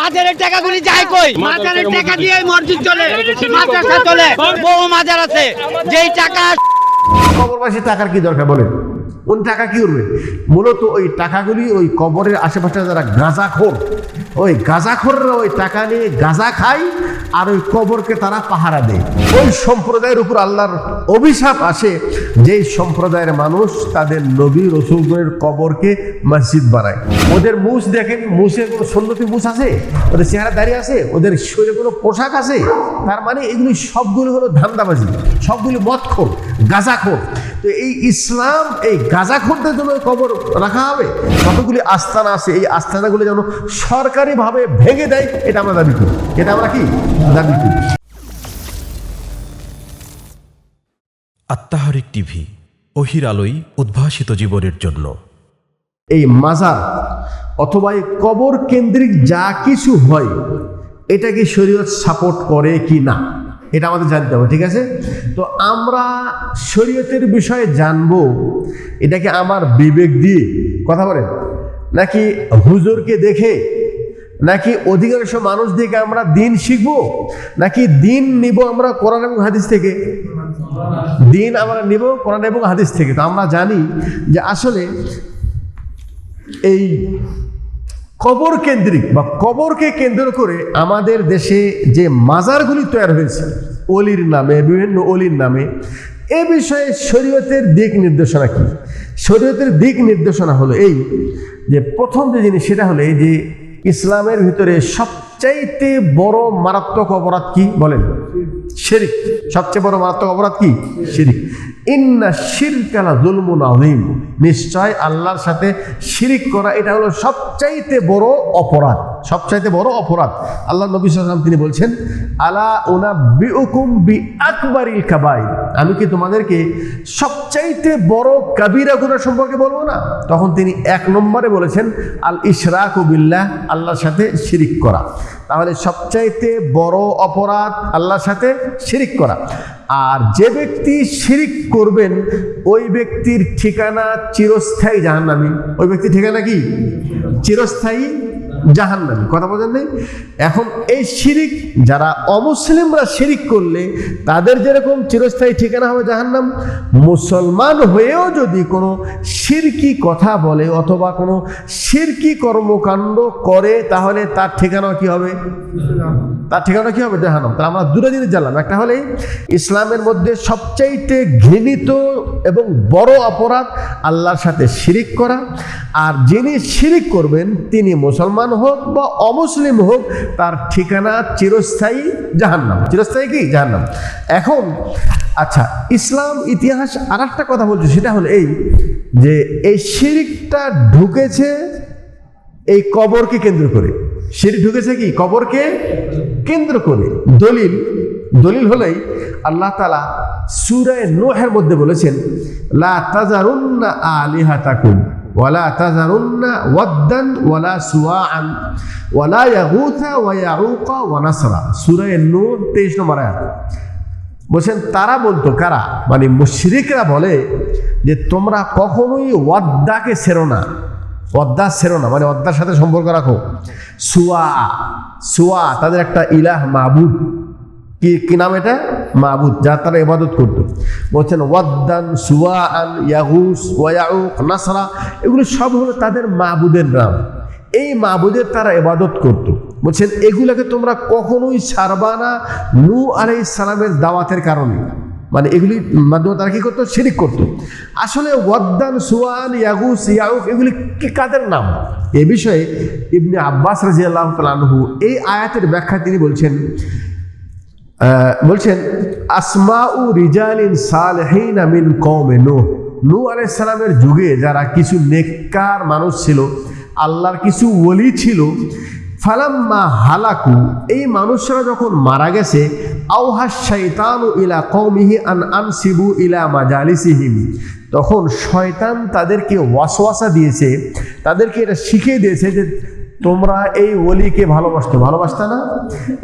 মাজারের টাকাগুলি যায় কই? মাজারের টাকা দিয়ে মসজিদ। চলে। মাদ্রাসা চলে। বহু মাজার আছে। যেই টাকা খবরবাসী টাকার কি দরকার বলেন? কোন টাকা কি করবে? মূলত ওই টাকাগুলি ওই কবরের আশেপাশে যারা গাঁজাখোর ওই গাঁজাখোররা ওই টাকা নিয়ে গাঁজা খায় আর ওই কবরকে তারা পাহারা দেয়। ওই সম্প্রদায়ের উপর আল্লাহর অভিশাপ আসে, যেই সম্প্রদায়ের মানুষ তাদের নবী রসুলের কবরকে মসজিদ বানায়। ওদের মুছ দেখেন মুছের কোনো সন্ন্যতি মুছ আছে? ওদের চেহারা দাঁড়িয়ে আছে? ওদের শরীরে কোনো পোশাক আছে? তার মানে এগুলি সবগুলো হলো ধান্দাবাজি, সবগুলি মদখোর গাঁজাখোর তো এই ইসলাম এই গাঁজাখোরদের জন্য কবর রাখা হবে? কতগুলি আস্তানা আছে এই আস্তানাগুলো যেন সরকারিভাবে ভেঙে দেয় এটা আমরা দাবি করি। এটা আমরা কি? দাবি করি। আত্মাহারিক টিভি অহির আলোই উদ্ভাসিত জীবনের জন্য। এই মাজার অথবা এই কবর কেন্দ্রিক যা কিছু হয় এটাকে শরীয়ত সাপোর্ট করে কি না? এটা আমাদের জানতে হবে, ঠিক আছে? তো আমরা শরীয়তের বিষয়ে জানব, এটাকে আমার বিবেক দিয়ে, কথা বলেন। নাকি হুজুরকে দেখে, নাকি অধিকাংশ মানুষ দেখে আমরা দিন শিখব, নাকি দিন নিব আমরা কোরআন এবং হাদিস থেকে? দিন আমরা নিব কোরআন এবং হাদিস থেকে। তো আমরা জানি যে আসলে এই কবর কেন্দ্রিক বা কবরকে কেন্দ্র করে আমাদের দেশে যে মাজারগুলি তৈরি হয়েছে, অলির নামে, বিভিন্ন অলির নামে, এ বিষয়ে শরীয়তের দিক নির্দেশনা কি? শরীয়তের দিক নির্দেশনা হলো এই যে প্রথম যে জিনিস সেটা হলো এই যে ইসলামের ভিতরে সবচাইতে বড় মারাত্মক অপরাধ কি বলেন? শিরিক। সবচেয়ে বড় মারাত্মক অপরাধ কি? শিরিক। ইন্না শিরকালা জুলমুন আযীম। নিশ্চয় আল্লাহর সাথে শিরিক করা এটা হলো সবচাইতে বড় অপরাধ। সবচাইতে বড় অপরাধ আল্লাহ নবী সাল্লাম তিনি বলছেন, আলা উনা বিউকুম বি আকবারিল কাবাই আমি কি তোমাদেরকে সবচাইতে বড় কাবিরা গুনাহ সম্পর্কে বলব না? তখন তিনি এক নম্বরে বলেছেন, আল ইশরাক বিল্লাহ, আল্লাহর সাথে শিরিক করা। তাহলে সবচাইতে বড় অপরাধ আল্লাহর সাথে শিরিক করা। আর যে ব্যক্তি শিরিক করবেন, ওই ব্যক্তির ঠিকানা চিরস্থায়ী জাহান্নামী। ওই ব্যক্তির ঠিকানা কি? চিরস্থায়ী জাহান্নামী। কথা বোঝেন নেই? এখন এই শিরিক, যারা অমুসলিমরা শিরিক করলে, তাদের যেরকম চিরস্থায়ী ঠিকানা হবে জাহান্নাম। মুসলমান হয়েও যদি কোনো শিরকি কথা বলে অথবা কোনো শিরকি কর্মকাণ্ড করে, তাহলে তার ঠিকানা কি হবে? তার ঠিকানা কি হবে? জাহান্নাম। তাহলে আমরা দুটো জিনিস জানলাম। একটা হলে ইসলামের মধ্যে সবচাইতে ঘৃণিত এবং বড় অপরাধ আল্লাহর সাথে শিরিক করা। আর যিনি শিরিক করবেন, তিনি মুসলমান হোক বা অমুসলিম হোক, তার ঠিকানা চিরস্থায়ী জাহান্নাম। চিরস্থায়ী কি? জাহান্নাম। এখন আচ্ছা ইসলাম, ইতিহাস আর একটা কথা বলছে, সেটা হলো এই যে, এই শিরিকটা ঢুকেছে এই কবরকে কেন্দ্র করে। শিরিক ঢুকেছে কি? কবরকে কেন্দ্র করে। দলিল দলিল হলেই আল্লাহ তালা সুরায় নোহের মধ্যে বলেছেন, লা তাজারুন্না আলিহাতাকুম। ওয়ালা ওয়াদ্দান ওয়ালা সুয়াআন ওয়ালা ইয়াগুথা ওয়া ইয়াউকা ওয়া নাসরা। সূরা নূর 23 নম্বর আয়াত। বলছেন, তারা বলতো, কারা? মানে মুশরিকরা বলে যে, তোমরা কখনোই ওয়াদ্দাকে সেরো না। অদ্দা সেরো না মানে অদ্দার সাথে সম্পর্ক রাখো। সুয়া সুয়া তাদের একটা ইলাহ মাহবুদ কি কি নাম এটা? মাহবুদ যা তারা ইবাদত করতো। বলছেন, ওয়াদ্দান সুয়া আন ইয়াহুস ওয়াউক নাসরা, এগুলো সব হলো তাদের মাহবুদের নাম। এই মাহবুদের তারা ইবাদত করত। বলছেন, এগুলোকে তোমরা কখনোই ছাড়বা না নু আলাই সালামের দাওয়াতের কারণে। মানে এগুলি মাধ্যমে তারা কী করতো? শিরিক করতো। আসলে ওয়াদ্দান সুয়ান ইয়াগুস ইয়াউক, এগুলি কি কাদের নাম? এ বিষয়ে ইবনে আব্বাস রাজি আল্লাহ তালহু এই আয়াতের ব্যাখ্যা তিনি বলছেন বলছেন, আসমাউ রিজালিন সালহিন মিন কৌমে নু আলাইহিস সালামের যুগে যারা কিছু নেককার মানুষ ছিল, আল্লাহর কিছু ওলি ছিল, ফালাম্মা হালাকু, এই মানুষরা যখন মারা গেছে আউহাস শৈতানু ইলা কৌমিহি আন আনসিবু ইলা মাজালিসিহিম। তখন শয়তান তাদেরকে ওয়াসওয়াসা দিয়েছে, তাদেরকে এটা শিখিয়ে দিয়েছে যে তোমরা এই ওলিকে ভালোবাসতো, ভালোবাসতে না?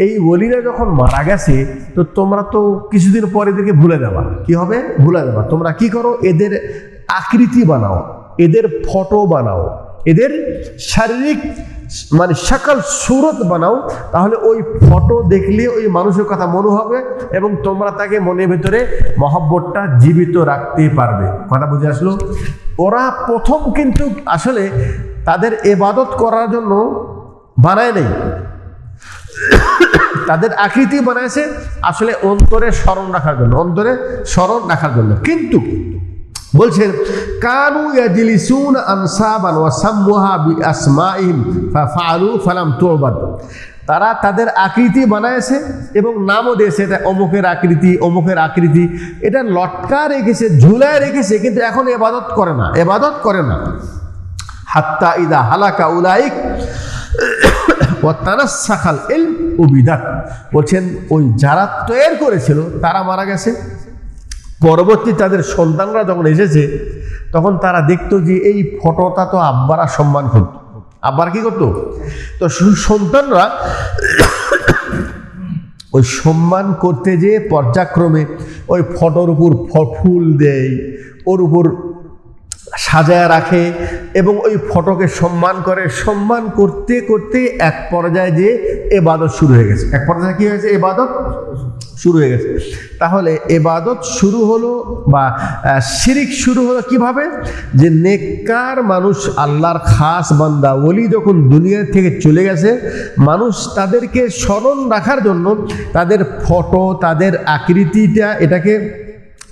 এই ওলিরা যখন মারা গেছে, তো তোমরা তো কিছুদিন পর এদেরকে ভুলে দেবা কি হবে? ভুলে দেবা তোমরা কি করো? এদের আকৃতি বানাও, এদের ফটো বানাও, এদের শারীরিক মানে সকাল সুরত বানাও। তাহলে ওই ফটো দেখলে ওই মানুষের কথা মনে হবে এবং তোমরা তাকে মনের ভেতরে মহব্বতটা জীবিত রাখতে পারবে। কথা বুঝে আসলো? ওরা প্রথম কিন্তু আসলে তাদের এবাদত করার জন্য বানায় নেই। তাদের আকৃতি বানাইছে আসলে অন্তরে স্মরণ রাখার জন্য, অন্তরে স্মরণ রাখার জন্য। কিন্তু বলছেন কানু ইয়াজলিসুন আনসাবান ওয়া সাম্মুহা বিআসমাইহিম ফাফআলু ফালাম তুবাদ। তারা তাদের আকৃতি বানায়ছে এবং নামও দিয়েছে, এটা অমুকের আকৃতি অমুকের আকৃতি। এটা লটকা রেখেছে, ঝুলায় রেখেছে, কিন্তু এখন এবাদত করে না এবাদত করে না। হাত্তা ইদা হালাকা উলাইক ও তানাসাখাল এল বলছেন, ওই যারা তৈরি করেছিল, তারা মারা গেছে। পরবর্তী তাদের সন্তানরা যখন এসেছে, তখন তারা দেখতো যে এই ফটোটা তো আব্বারা সম্মান করত। আব্বার কি করতো? তো সন্তানরা ওই সম্মান করতে যে পর্যায়ক্রমে ওই ফটোর উপর ফুল দেয়, ওর উপর সাজায় রাখে এবং ওই ফটোকে সম্মান করে, সম্মান করতে করতে এক পর্যায়ে যে এবাদত শুরু হয়ে গেছে। এক পর্যায়ে কি হয়েছে? এবাদত শুরু হয়ে গেছে। তাহলে এবাদত শুরু হলো বা শিরিক শুরু হলো কীভাবে? যে নেককার মানুষ আল্লাহর খাস বান্দা, ওলি যখন দুনিয়া থেকে চলে গেছে, মানুষ তাদেরকে স্মরণ রাখার জন্য তাদের ফটো, তাদের আকৃতিটা এটাকে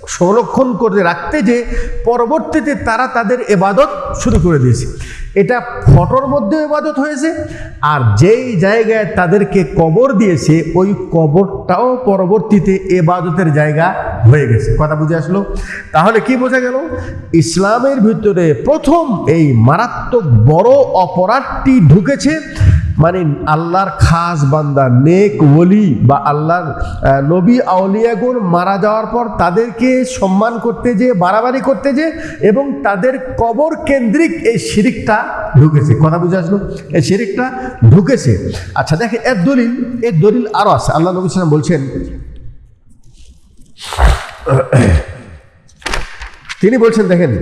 সংরক্ষণ করে রাখতে যে পরবর্তীতে তারা তাদের এবাদত শুরু করে দিয়েছে। এটা ফটোর মধ্যে এবাদত হয়েছে আর যেই জায়গায় তাদেরকে কবর দিয়েছে, ওই কবরটাও পরবর্তীতে এবাদতের জায়গা হয়ে গেছে। কথা বুঝে আসলো? তাহলে কি বোঝা গেল? ইসলামের ভিতরে প্রথম এই মারাত্মক বড় অপরাধটি ঢুকেছে মানে আল্লাহর খাস বান্দা, নেক ওলি বা আল্লাহর নবী আউলিয়াগুন মারা যাওয়ার পর তাদেরকে সম্মান করতে যে, বাড়াবাড়ি করতে যে, এবং তাদের কবর কেন্দ্রিক এই শিরিকটা ঢুকেছে। কথা বুঝে আসলো? এই শিরিকটা ঢুকেছে। আচ্ছা দেখে এর দলিল এর দলিল আরও আছে। আল্লাহ নবী সালাম বলছেন, তিনি বলছেন, দেখেন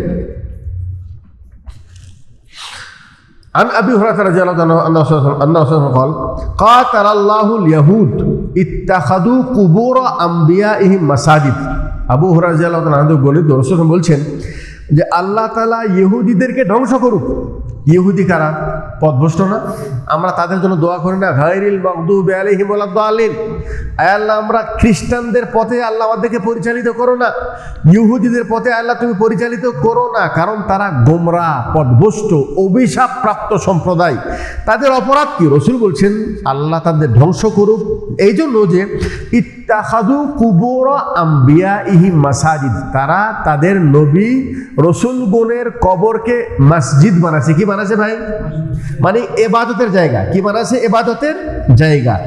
عن ابي هريره رضي الله عنه ان رسول الله ان رسول الله قال قاتل الله اليهود اتخذوا قبور انبيائهم مساجد আবু হুরায়রা রাদিয়াল্লাহু তাআলা আনহু বলে রাসূল বলছেন যে আল্লাহ তাআলা ইহুদিদেরকে ধ্বংস করুক ইহুদি কারা পথভ্রষ্ট না? আমরা তাদের জন্য দোয়া করি না, গায়রিল মাগদুবি আলাইহিম ওয়ালাদ-দালিন আয় আল্লাহ, আমরা খ্রিস্টানদের পথে আল্লাহ আমাদেরকে পরিচালিত করো না। ইহুদিদের পথে আল্লাহ তুমি পরিচালিত করো না, কারণ তারা গোমরা, পথভ্রষ্ট অভিশাপ প্রাপ্ত সম্প্রদায়। তাদের অপরাধ কি? রসুল বলছেন, আল্লাহ তাদের ধ্বংস করুক। এই জন্য যে ইত্তাখাদু কুবর আম্বিয়া ইহি মাসাজিদ। তারা তাদের নবী রসুল গুণের কবরকে মসজিদ বানাচ্ছে কি বানাচ্ছে ভাই? মানে এবাদতের জায়গা। কি বানাচ্ছে এবাদতের জায়গা।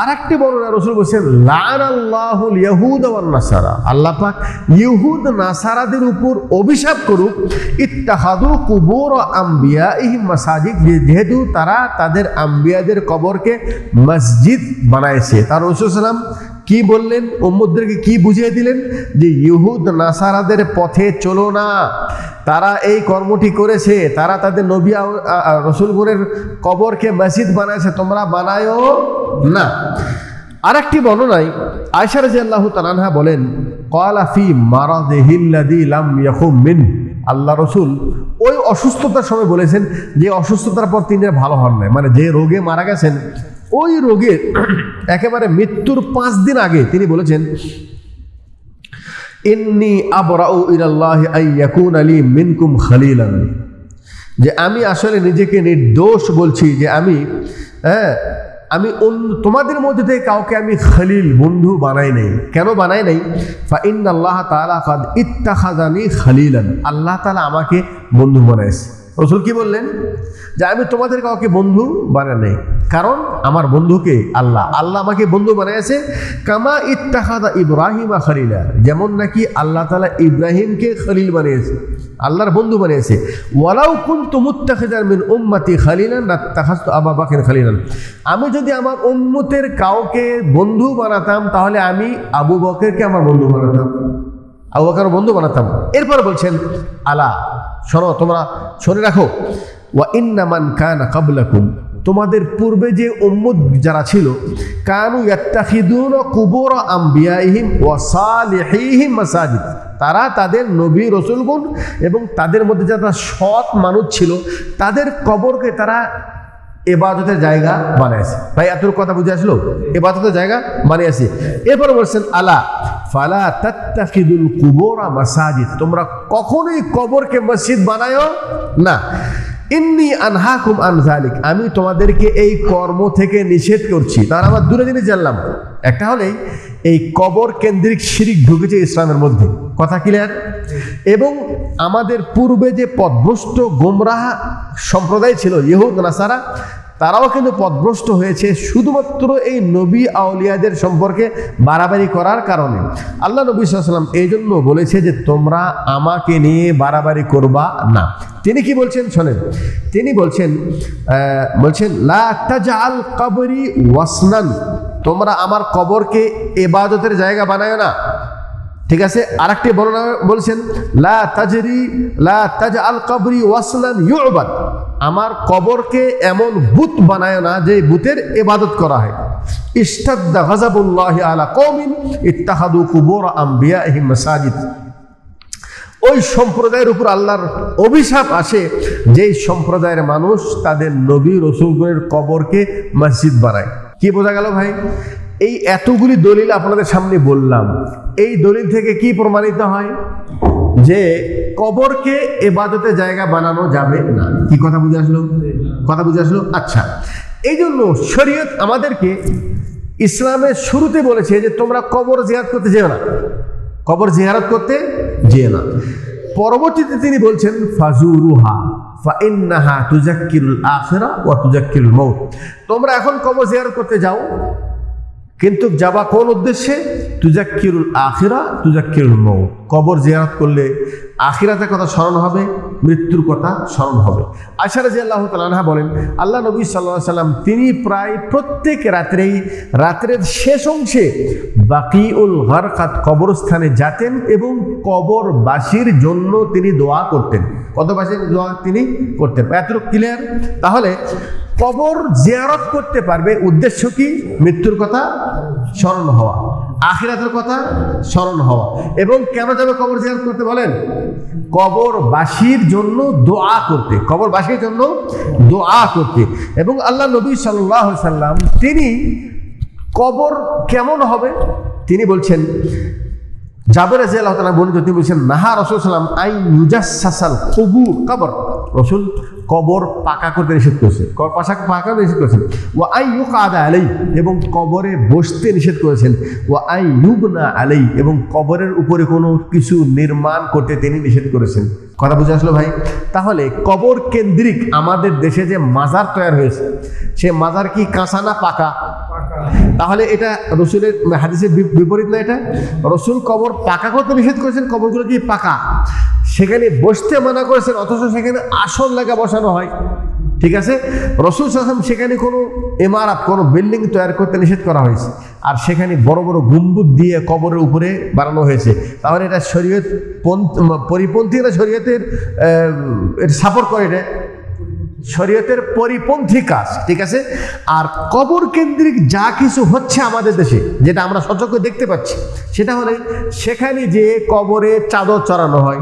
আর একটি বর্ণনা রসুল বলছেন লান আল্লাহুল ইহুদ নাসারা আল্লাহ পাক ইহুদ, নাসারাদের উপর অভিশাপ করুক ইত্তাহাদু কুবুর আম্বিয়া ইহিম মাসাজিদ যেহেতু তারা তাদের আম্বিয়াদের কবরকে মসজিদ বানাইছে। তার রসুল সাল্লাম কি বললেন? উম্মদদেরকে কি বুঝিয়ে দিলেন? যে ইহুদ, নাসারাদের পথে চলো না। তারা এই কর্মটি করেছে। তারা তাদের নবী আউ- আ- আ- রসুলগুনের কবরকে মসজিদ বানাইছে। তোমরা বানায়ও না। আরেকটি বর্ণনায় আয়সা রাজি আল্লাহ তালানহা বলেন কলাফি মারাদেহিল্লাদি লাম ইয়াকুম মিন। আল্লাহ রসুল ওই অসুস্থতার সময় বলেছেন যে, অসুস্থতার পর তিনি আর ভালো হন নাই। মানে যে রোগে মারা গেছেন ওই রোগের একেবারে মৃত্যুর পাঁচ দিন আগে তিনি বলেছেন, ইন্নি মিনকুম যে আমি আসলে নিজেকে নির্দোষ বলছি, যে আমি হ্যাঁ আমি অন্য, তোমাদের মধ্যে থেকে কাউকে আমি খলিল, বন্ধু বানাই নাই। কেন বানাই নাই? ফা ইন আল্লাহ তালা ইত্তাখাজানি আল্লাহ তালা আমাকে বন্ধু বানাইছে। রসুল কি বললেন? যে আমি তোমাদের কাউকে বন্ধু বানাই নাই। কারণ আমার বন্ধুকে আল্লাহ। আল্লাহ আমাকে বন্ধু বানিয়েছে কামা ইত্তাখাদা ইব্রাহিমা খালিলা। যেমন নাকি আল্লাহ তালা ইব্রাহিমকে খলিল বানিয়েছে। আল্লাহর বন্ধু বানিয়েছে। ওয়ালাউ কুনতু মুত্তাখিদান মিন উম্মতি খালিলান নাত্তাখাযতু আবা বাকর খালিলান। আমি যদি আমার উম্মতের কাউকে বন্ধু বানাতাম, তাহলে আমি আবু বকরকে আমার বন্ধু বানাতাম। আবু বকর বন্ধু বানাতাম। এরপর বলছেন, আলা শোনো, তোমরা শুনে রাখো। ওয়া ইন্নামান কানা কাবলাকুম। তোমাদের পূর্বে যে উম্মত যারা ছিল, কানু ইয়াত্তাখিদুন কুবুর আম্বিয়াইহিম ওয়া সালিহিহিম মাসাজিদ। তারা তাদের নবী রসুলগুন এবং তাদের মধ্যে যারা সৎ মানুষ ছিল, তাদের কবরকে তারা এবাদতের জায়গা বানিয়েছে। ভাই এত কথা বুঝে আসলো? এবাদতের জায়গা বানিয়েছে। এরপর বলছেন, আলা ফালা তাত্তাখিদুল কুবুরা মাসাজিদ। তোমরা কখনোই কবরকে মসজিদ বানায়ও না। ইন্নি আনহাকুম আন জালিক আমি তোমাদেরকে এই কর্ম থেকে নিষেধ করছি। তার আমার দূরে জিনিস জানলাম। একটা হলেই এই কবর কেন্দ্রিক শিরিক ঢুকেছে ইসলামের মধ্যে। কথা ক্লিয়ার এবং আমাদের পূর্বে যে পদভ্রষ্ট গোমরাহ সম্প্রদায় ছিল, ইহুদ, নাসারা তারাও কিন্তু পদভ্রষ্ট হয়েছে শুধুমাত্র এই নবী আউলিয়াদের সম্পর্কে বাড়াবাড়ি করার কারণে। আল্লাহ নবী সাল্লাম এই জন্য বলেছে যে, তোমরা আমাকে নিয়ে বাড়াবাড়ি করবা না। তিনি কি বলছেন শোনেন, তিনি বলছেন বলছেন, লা তাজআল কবরি ওয়াসনান। তোমরা আমার কবরকে এবাদতের জায়গা বানায় না। ঠিক আছে? আরেকটি বর্ণনা বলছেন, লা তাজরি, লা তাজ আল কবরি ওয়াসলান ইউবাদ। আমার কবরকে এমন বুত বানায় না যে বুতের ইবাদত করা হয়। ইস্তাদ্দা গাজাবুল্লাহি আলা কওমিন ইত্তাহাদু কুবুর আম্বিয়াহিম মাসাজিদ। ওই সম্প্রদায়ের উপর আল্লাহর অভিশাপ আসে, যেই সম্প্রদায়ের মানুষ তাদের নবী রসুলগুলের কবরকে মসজিদ বানায়। কি বোঝা গেল ভাই? এই এতগুলি দলিল আপনাদের সামনে বললাম। এই দলিল থেকে কি প্রমাণিত হয়? যে কবরকে এবাদতে জায়গা বানানো যাবে না। কি কথা বুঝে আসলো? কথা বুঝে আসলো? আচ্ছা। এই জন্য শরীয়ত আমাদেরকে ইসলামের শুরুতে বলেছে যে তোমরা কবর জিয়াদ করতে যেও না। কবর জিয়ারত করতে যেও না। পরবর্তীতে তিনি বলছেন, ফাজুরুহা, ফাইন্নাহা তুজাক্কিরুল আখিরা ওয়া তুজাক্কিরুল মৌত তোমরা এখন কবর জিয়ারত করতে যাও। কিন্তু যাবা কোন উদ্দেশ্যে? তুজাক্কিরুল আখিরা, তুজাক্কিরুল মৌত কবর জিয়ারত করলে আখিরাতের কথা স্মরণ হবে, মৃত্যুর কথা স্মরণ হবে। আশা রাজি আল্লাহ তালাহা বলেন, আল্লাহ নবী সাল্লাহ সাল্লাম, তিনি প্রায় প্রত্যেক রাত্রেই, রাত্রের শেষ অংশে বাকিউল হরকাত কবরস্থানে যেতেন এবং কবরবাসীর জন্য তিনি দোয়া করতেন। কতবাসীর দোয়া তিনি করতেন? এতটুকু ক্লিয়ার তাহলে কবর জিয়ারত করতে পারবে উদ্দেশ্য কি? মৃত্যুর কথা, স্মরণ হওয়া। আখিরাতের কথা, স্মরণ হওয়া। এবং কেন যাবে কবর জিয়ারত করতে বলেন? কবরবাসীর জন্য দোয়া করতে। কবরবাসীর জন্য দোয়া করতে। এবং আল্লাহ নবী সাল্লাহ সাল্লাম, তিনি কবর কেমন হবে? তিনি বলছেন, জাবের রাজি আল্লাহ তালা বর্ণিত তিনি বলছেন, নাহা রসুল সাল্লাম আই নুজাসাসাল কবুর, কবর। রসুল কবর পাকা করতে নিষেধ করেছে। পাশা পাকা নিষেধ করেছেন। ও আই ইউক আদা আলাই, এবং কবরে বসতে নিষেধ করেছেন। ও আই ইউবনা আলাই, এবং কবরের উপরে কোনো কিছু নির্মাণ করতে তিনি নিষেধ করেছেন। কথা বুঝে আসলো ভাই? তাহলে কবর কেন্দ্রিক আমাদের দেশে যে মাজার তৈরি হয়েছে, সে মাজার কি কাঁচা না পাকা? তাহলে এটা রসুলের হাদিসের বিপরীত না এটা? রসুল কবর পাকা করতে নিষেধ করেছেন, কবরগুলো কি পাকা? সেখানে বসতে মানা করেছেন, অথচ সেখানে আসন লাগা বসানো হয়। ঠিক আছে? রসুল সাহসাম সেখানে কোনো ইমারাত, কোনো বিল্ডিং তৈরি করতে নিষেধ করা হয়েছে। আর সেখানে বড় বড় গম্বুজ দিয়ে কবরের উপরে বানানো হয়েছে। তাহলে এটা শরীয়ত পন্থ- পরিপন্থী না শরীয়তের সাপোর্ট করে এটা? শরীয়তের পরিপন্থী কাজ, ঠিক আছে? আর কবর কেন্দ্রিক যা কিছু হচ্ছে আমাদের দেশে, যেটা আমরা সচক্ষ দেখতে পাচ্ছি, সেটা হলে সেখানে যে কবরে চাদর চড়ানো হয়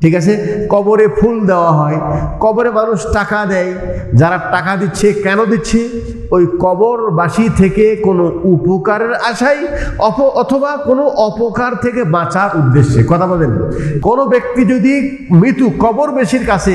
ঠিক আছে? কবরে ফুল দেওয়া হয়। কবরে মানুষ টাকা দেয়। যারা টাকা দিচ্ছে কেন দিচ্ছে? ওই কবরবাসী থেকে কোনো উপকারের আশায় অপ অথবা কোনো অপকার থেকে বাঁচার উদ্দেশ্যে। কথা বলেন। কোনো ব্যক্তি যদি মৃত্যু কবরবাসীর কাছে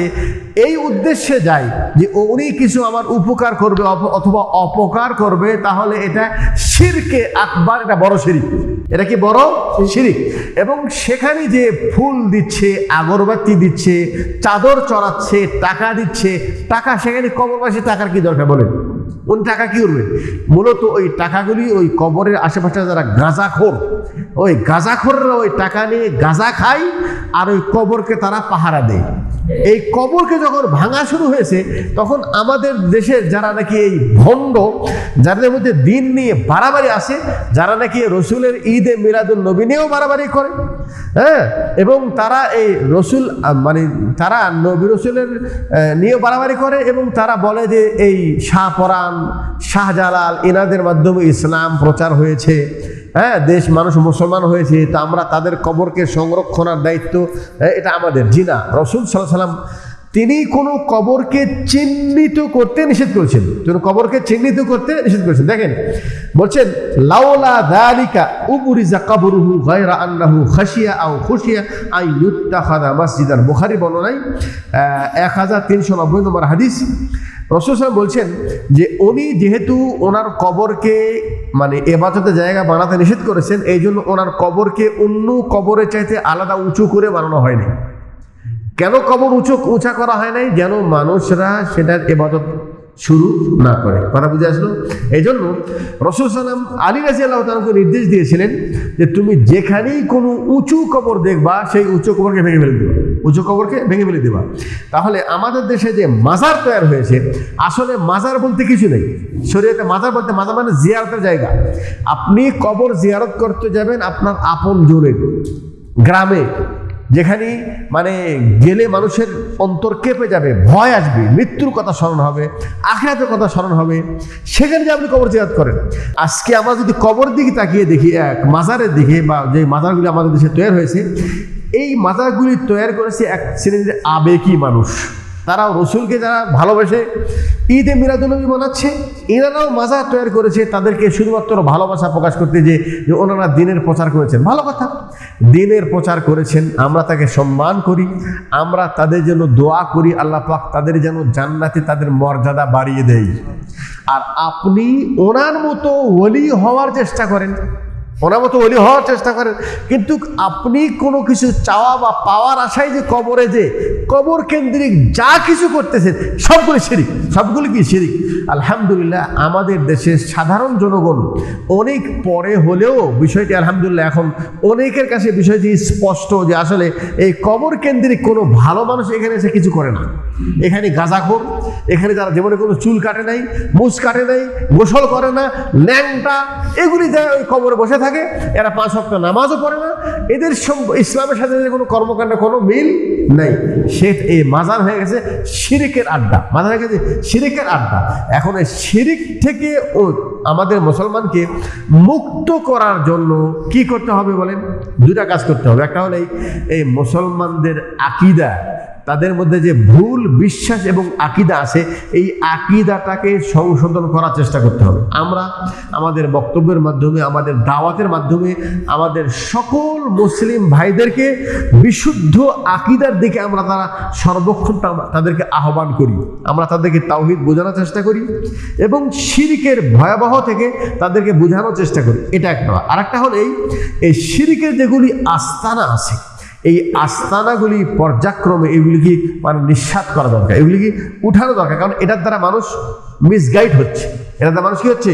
এই উদ্দেশ্যে যায় যে উনি কিছু আমার উপকার করবে অথবা অপকার করবে তাহলে এটা শিরকে আকবার এটা বড় শিরিক এটা কি বড়? শিরিক এবং সেখানে যে ফুল দিচ্ছে আগরবাতি দিচ্ছে, চাদর চড়াচ্ছে, টাকা দিচ্ছে। টাকা সেখানে কবরবাসী টাকার কি দরকার বলেন? কোন টাকা কি করবে মূলত ওই টাকাগুলি ওই কবরের আশেপাশে যারা গাঁজাখোর ওই গাঁজাখোররা ওই টাকা নিয়ে গাঁজা খায় আর ওই কবরকে তারা পাহারা দেয়। এই কবরকে যখন ভাঙা শুরু হয়েছে তখন আমাদের দেশের যারা নাকি এই ভণ্ড যাদের মধ্যে দিন নিয়ে বাড়াবাড়ি আসে যারা নাকি রসুলের ঈদে মিলাদুল নবী নিয়েও বাড়াবাড়ি করে হ্যাঁ? এবং তারা এই রসুল মানে তারা নবী রসুলের আহ, নিয়ে বাড়াবাড়ি করে এবং তারা বলে যে এই শাহ পরাণ শাহজালাল এনাদের মাধ্যমে ইসলাম প্রচার হয়েছে। হ্যাঁ দেশ মানুষ মুসলমান হয়েছে তা আমরা তাদের কবরকে সংরক্ষণের দায়িত্ব হ্যাঁ, এটা আমাদের জিনা। রসুল সাল্লাহ সাল্লাম তিনি কোনো কবরকে চিহ্নিত করতে নিষেধ করেছেন। তিনি কবরকে চিহ্নিত করতে নিষেধ করেছেন। দেখেন, বলছেন লাউলা দালিকা উবরিজা কবরুহু গায়রা আন্নাহু খাশিয়া আও খুশিয়া আই ইউত্তাখাদা মসজিদান। বুখারী বর্ণনায় এক হাজার তিনশো নব্বই নম্বর হাদিস, রসুল সাহেব বলছেন যে, উনি যেহেতু ওনার কবরকে মানে এবাদতের জায়গা বানাতে নিষেধ করেছেন, এই জন্য ওনার কবরকে অন্য কবরের চাইতে আলাদা উঁচু করে বানানো হয়নি। কেন কবর উঁচু, উঁচা করা হয় নাই? যেন মানুষরা সেটার এবাদত শুরু না করে। কথা বুঝে আসলো? এই জন্য রসুল সালাম আলী রাজি আল্লাহ নির্দেশ দিয়েছিলেন যে তুমি যেখানেই কোনো উঁচু কবর দেখবা, সেই উঁচু কবরকে ভেঙে ফেলে দেবা। উঁচু কবরকে ভেঙে ফেলে দেবা। তাহলে আমাদের দেশে যে মাজার তৈরি হয়েছে, আসলে মাজার বলতে কিছু নেই। শরীয়তে মাজার বলতে, মাজার মানে জিয়ারতের জায়গা। আপনি কবর জিয়ারত করতে যাবেন আপনার আপন জোরে। গ্রামে যেখানে মানে গেলে মানুষের অন্তর কেঁপে যাবে, ভয় আসবে, মৃত্যুর কথা স্মরণ হবে, আখরাতের কথা স্মরণ হবে। সেখানে যে আপনি কবর জিয়াত করেন। আজকে আমরা যদি কবর দিকে তাকিয়ে দেখি, এক মাজারের দিকে বা যে মাজারগুলি আমাদের দেশে তৈরি হয়েছে, এই মাজারগুলি তৈরি করেছে এক শ্রেণির আবেগী মানুষ। তারাও রসুলকে যারা ভালোবাসে, ঈদে মিরাদুলনবী মনাচ্ছে, এনারাও মাজা তৈরি করেছে, তাদেরকে শুধুমাত্র ভালোবাসা প্রকাশ করতে যে ওনারা দিনের প্রচার করেছেন। ভালো কথা। দিনের প্রচার করেছেন, আমরা তাকে সম্মান করি, আমরা তাদের জন্য দোয়া করি, আল্লাহ পাক তাদের যেন জান্নাতে তাদের মর্যাদা বাড়িয়ে দেয়। আর আপনি ওনার মতো ওলি হওয়ার চেষ্টা করেন। ওনার মতো অলি হওয়ার চেষ্টা করেন। কিন্তু আপনি কোনো কিছু চাওয়া বা পাওয়ার আশায় যে কবরে যে কবর কেন্দ্রিক যা কিছু করতেছেন, সবগুলি শিরিক, সবগুলি কি শিরিক? আলহামদুলিল্লাহ, আমাদের দেশের সাধারণ জনগণ অনেক পরে হলেও বিষয়টি আলহামদুলিল্লাহ এখন অনেকের কাছে বিষয়টি স্পষ্ট যে আসলে এই কবর কেন্দ্রিক কোনো ভালো মানুষ এখানে এসে কিছু করে না। এখানে গাঁজাখোর এখানে যারা জীবনে কোনো চুল কাটে নাই, মুছ কাটে নাই, গোসল করে না, ল্যাংটা, এগুলি যারা ওই কবরে বসে থাকে, এরা পাঁচ সপ্তাহ নামাজও পড়ে না। এদের ইসলামের সাথে কোনো কর্মকাণ্ডে, কোনো মিল নেই। সে এই মাজার হয়ে গেছে শিরিকের আড্ডা। মাজার হয়ে গেছে শিরিকের আড্ডা। এখন এই শিরিক থেকে ও আমাদের মুসলমানকে মুক্ত করার জন্য কি করতে হবে বলেন? দুটা কাজ করতে হবে। একটা হলো এই মুসলমানদের আকিদা। তাদের মধ্যে যে ভুল, বিশ্বাস এবং আকিদা আছে, এই আকিদাটাকে সংশোধন করার চেষ্টা করতে হবে। আমরা আমাদের বক্তব্যের মাধ্যমে, আমাদের দাওয়াতের মাধ্যমে, আমাদের সকল মুসলিম ভাইদেরকে বিশুদ্ধ আকিদার দিকে আমরা তারা সর্বক্ষণ তাদেরকে আহ্বান করি। আমরা তাদেরকে তাওহিদ বোঝানোর চেষ্টা করি এবং শিরিকের ভয়াবহ থেকে তাদেরকে বোঝানোর চেষ্টা করি। এটা একটা আর একটা হলো এই শিরিকের যেগুলি আস্তানা আছে এই আস্তানাগুলি পর্যায়ক্রমে এগুলিকে মানে নিঃস্বাত করা দরকার। এগুলিকে উঠানো দরকার। কারণ এটার দ্বারা মানুষ মিসগাইড হচ্ছে। এটার দ্বারা মানুষ কি হচ্ছে?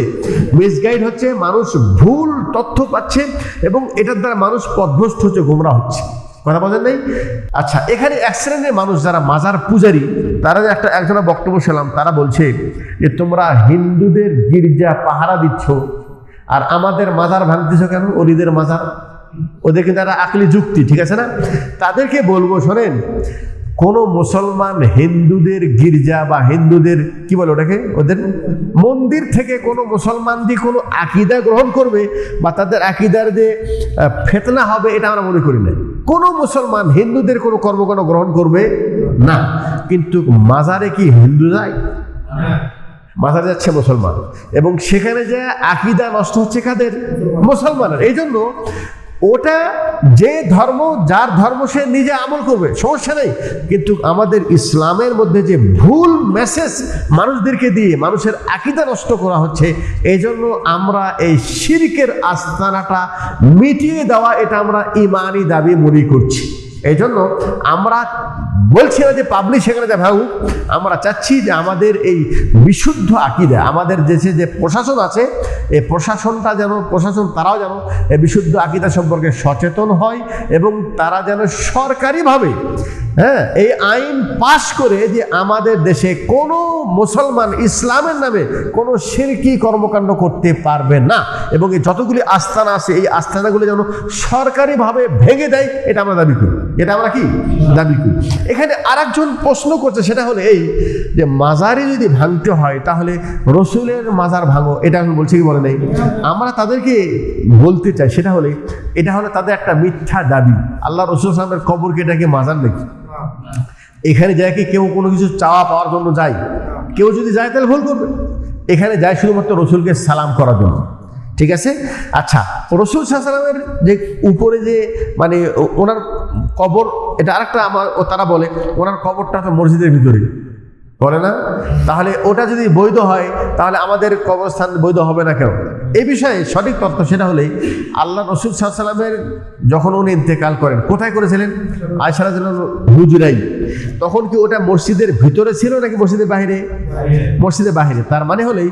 মিসগাইড হচ্ছে, মানুষ ভুল তথ্য পাচ্ছে এবং এটার দ্বারা মানুষ পথভ্রষ্ট হচ্ছে, গোমরা হচ্ছে। কথা বলেন নাই? আচ্ছা এখানে এক শ্রেণির মানুষ যারা মাজার পূজারী, তারা একটা একজনের বক্তব্য শুনলাম, তারা বলছে যে, তোমরা হিন্দুদের গির্জা পাহারা দিচ্ছ, আর আমাদের মাজার ভাঙতেছ কেন? অলিদের মাজার। ওদের কিন্তু একটা আকলি যুক্তি, ঠিক আছে না? তাদেরকে বলব, শোনেন, কোন মুসলমান হিন্দুদের গির্জা বা হিন্দুদের, কি বলে ওটাকে? ওদের মন্দির থেকে কোনো মুসলমান যে কোনো আকিদা গ্রহণ করবে বা তাদের আকিদার যে ফেতনা হবে, এটা আমরা মনে করি না। কোনো মুসলমান হিন্দুদের কোনো কর্মকাণ্ড গ্রহণ করবে না। কিন্তু মাজারে কি হিন্দু যায়? মাথা যাচ্ছে মুসলমান। এবং সেখানে যে আকিদা নষ্ট হচ্ছে কাদের? মুসলমানের। এই জন্য ওটা যে ধর্ম, যার ধর্ম সে নিজে আমল করবে, সমস্যা নেই। কিন্তু আমাদের ইসলামের মধ্যে যে ভুল মেসেজ মানুষদেরকে দিয়ে মানুষের আকিদা নষ্ট করা হচ্ছে এই জন্য আমরা এই শিরকের আস্তানাটা মিটিয়ে দেওয়া, এটা আমরা ইমানি দাবি মনে করছি। এই জন্য আমরা বলছি না যে পাবলিক সেখানে যে ভাবুক আমরা চাচ্ছি যে আমাদের এই বিশুদ্ধ আকিদা, আমাদের দেশে যে প্রশাসন আছে এই প্রশাসনটা যেন, প্রশাসন তারাও যেন এই বিশুদ্ধ আকিদা সম্পর্কে সচেতন হয় এবং তারা যেন সরকারিভাবে হ্যাঁ এই আইন পাশ করে যে আমাদের দেশে কোনো মুসলমান ইসলামের নামে কোনো শিরকি কর্মকাণ্ড করতে পারবে না। এবং এই যতগুলি আস্থানা আছে, এই আস্থানাগুলি যেন সরকারিভাবে ভেঙে দেয়, এটা আমরা দাবি করি। এটা আমরা কি? দাবি করি। এখানে আরেকজন প্রশ্ন করছে, সেটা হলো এই যে মাজারে যদি ভাঙতে হয়, তাহলে রসুলের মাজার ভাঙো, এটা আমি বলছি কি বলে নেই? আমরা তাদেরকে বলতে চাই, সেটা হলে, এটা হলো তাদের একটা মিথ্যা দাবি। আল্লাহ রসুল সালামের কবরকে এটাকে মাজার নাকি? এখানে যায় কি কেউ কোনো কিছু চাওয়া পাওয়ার জন্য যায়? কেউ যদি যায়, তাহলে ভুল করবে। এখানে যায় শুধুমাত্র রসুলকে সালাম করার জন্য। ঠিক আছে? আচ্ছা রসুল সাল্লামের যে উপরে যে মানে ওনার কবর, এটা আরেকটা আমার তারা বলে, ওনার কবরটা তো মসজিদের ভিতরে। বলে না? তাহলে ওটা যদি বৈধ হয়, তাহলে আমাদের কবরস্থান বৈধ হবে না কেন? এই বিষয়ে সঠিক তথ্য সেটা হলেই আল্লাহ রসুল সাল্লামের যখন উনি ইন্তেকাল করেন, কোথায় করেছিলেন? আয়সারা হুজুরাই। তখন কি ওটা মসজিদের ভিতরে ছিল নাকি মসজিদের বাইরে মসজিদের বাহিরে। তার মানে হলেই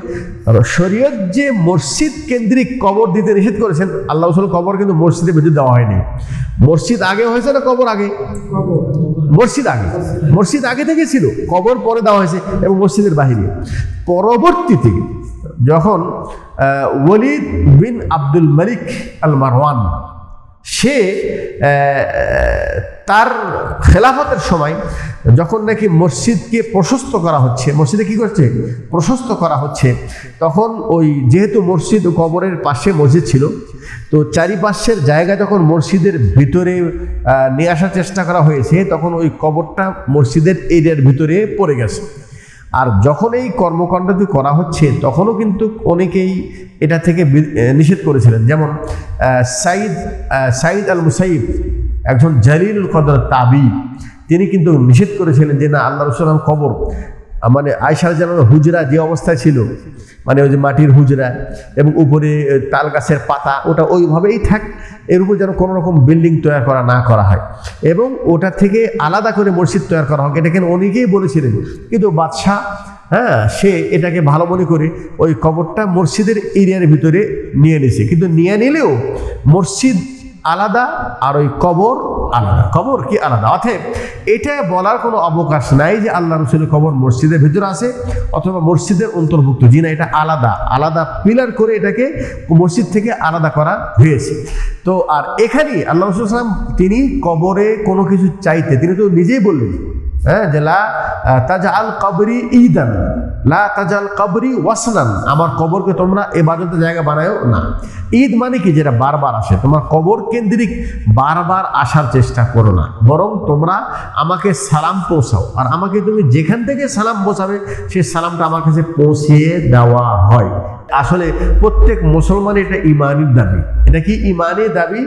শরীয়ত যে মসজিদ কেন্দ্রিক কবর দিতে নিষেধ করেছেন, আল্লাহ রসুল কবর কিন্তু মসজিদের ভিতরে দেওয়া হয়নি। মসজিদ আগে হয়েছে না কবর আগে? মসজিদ আগে। মসজিদ আগে থেকে ছিল। কবর পরে দেওয়া হয়েছে এবং মসজিদের বাহিরে। পরবর্তীতে যখন ওয়ালিদ বিন আব্দুল মালিক আল মারওয়ান সে তার খেলাফতের সময় যখন নাকি মসজিদকে প্রশস্ত করা হচ্ছে, মসজিদে কি করছে? প্রশস্ত করা হচ্ছে। তখন ওই যেহেতু মসজিদ কবরের পাশে মসজিদ ছিল, তো চারিপাশের জায়গা যখন মসজিদের ভিতরে নিয়ে আসার চেষ্টা করা হয়েছে, তখন ওই কবরটা মসজিদের এরিয়ার ভিতরে পড়ে গেছে। আর যখন এই কর্মকাণ্ডটি করা হচ্ছে, তখনও কিন্তু অনেকেই এটা থেকে নিষেধ করেছিলেন। যেমন সাইদ সাইদ আল মুসাইব একজন জালিল কদর তাবি, তিনি কিন্তু নিষেধ করেছিলেন যে না, আল্লাহ রসুলাম কবর মানে আয়সার যেন হুজরা যে অবস্থায় ছিল মানে ওই যে মাটির হুজরা এবং উপরে তাল গাছের পাতা, ওটা ওইভাবেই থাক, এর উপর যেন কোনো রকম বিল্ডিং তৈরি করা না করা হয়। এবং ওটা থেকে আলাদা করে মসজিদ তৈরি করা হোক এটা কেন অনেকেই বলেছিলেন, কিন্তু বাদশাহ হ্যাঁ সে এটাকে ভালো মনে করে ওই কবরটা মসজিদের এরিয়ার ভিতরে নিয়ে নিছে। কিন্তু নিয়ে নিলেও মসজিদ আলাদা আর ওই কবর আলাদা। কবর কি আলাদা? অতএব এটা বলার কোনো অবকাশ নাই যে আল্লাহ রসুলের কবর মসজিদের ভিতরে আছে অথবা মসজিদের অন্তর্ভুক্ত। জি না, এটা আলাদা। আলাদা পিলার করে এটাকে মসজিদ থেকে আলাদা করা হয়েছে। তো আর এখানেই আল্লাহ রসুল তিনি কবরে কোনো কিছু চাইতে, তিনি তো নিজেই বললেন হ্যাঁ যে লা তাজাল কবরি ঈদান, লা তাজাল কবরি ওয়াসনান আমার কবরকে তোমরা এবাদতের জায়গা বানায়ও না। ঈদ মানে কি? যেটা বারবার আসে। তোমার কবর কেন্দ্রিক বারবার আসার চেষ্টা করো না। বরং তোমরা আমাকে সালাম পৌঁছাও। আর আমাকে তুমি যেখান থেকে সালাম পৌঁছাবে সেই সালামটা আমার কাছে পৌঁছিয়ে দেওয়া হয়। আসলে প্রত্যেক মুসলমানের এটা ইমানের দাবি। এটা কি ইমানের দাবি?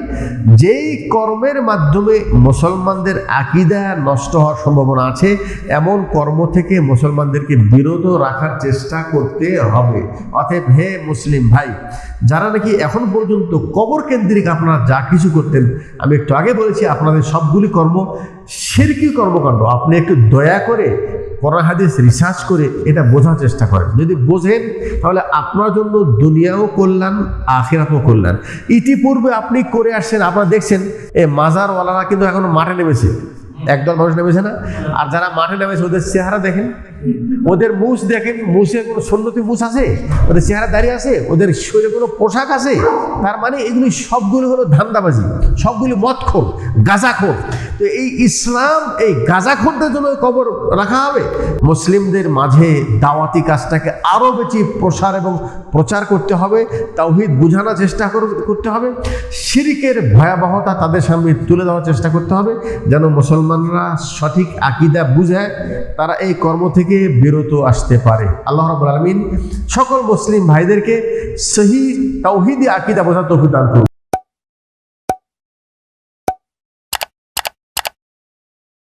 যেই কর্মের মাধ্যমে মুসলমানদের আকিদা নষ্ট হওয়ার সম্ভাবনা আছে, এমন কর্ম থেকে মুসলমানদেরকে বিরত রাখার চেষ্টা করতে হবে। অতএব হে মুসলিম ভাই, যারা নাকি এখন পর্যন্ত কবর কেন্দ্রিক আপনারা যা কিছু করতেন, আমি একটু আগে বলেছি আপনাদের সবগুলি কর্ম সিরকি কর্মকাণ্ড। আপনি একটু দয়া করে কোরআন হাদিস রিসার্চ করে এটা বোঝার চেষ্টা করেন। যদি বোঝেন, তাহলে আপনার জন্য দুনিয়াও করলেন আখিরাতও করলেন ইতিপূর্বে আপনি করে আসছেন, আপনারা দেখছেন, এ মাজারওয়ালারা কিন্তু এখন মাঠে নেমেছে। একদল মানুষ নেমেছে না। আর যারা মাঠে নেমেছে, ওদের চেহারা দেখেন। ওদের মুছ দেখেন মুছে কোনো সন্ন্যতি মুছ আছে? ওদের চেহারা দাঁড়িয়ে আছে? ওদের শরীরে কোনো পোশাক আছে? তার মানে এগুলি সবগুলো হলো ধান্দাবাজি, সবগুলি মদখোর, গাঁজাখোর। তো এই ইসলাম, এই গাঁজাখোরদের জন্য কবর রাখা হবে। মুসলিমদের মাঝে দাওয়াতি কাজটাকে আরও বেশি প্রসার এবং প্রচার করতে হবে, তাওহিদ বোঝানোর চেষ্টা করতে হবে। শিরিকের ভয়াবহতা তাদের সামনে তুলে দেওয়ার চেষ্টা করতে হবে, যেন মুসলমানরা সঠিক আকিদা বুঝায় তারা এই কর্ম থেকে বিরত আসতে পারে। আল্লাহ রবুল আলমিন সকল মুসলিম ভাইদেরকে সহি তাওহিদি আকিদা বোঝা তৌফিক করুন।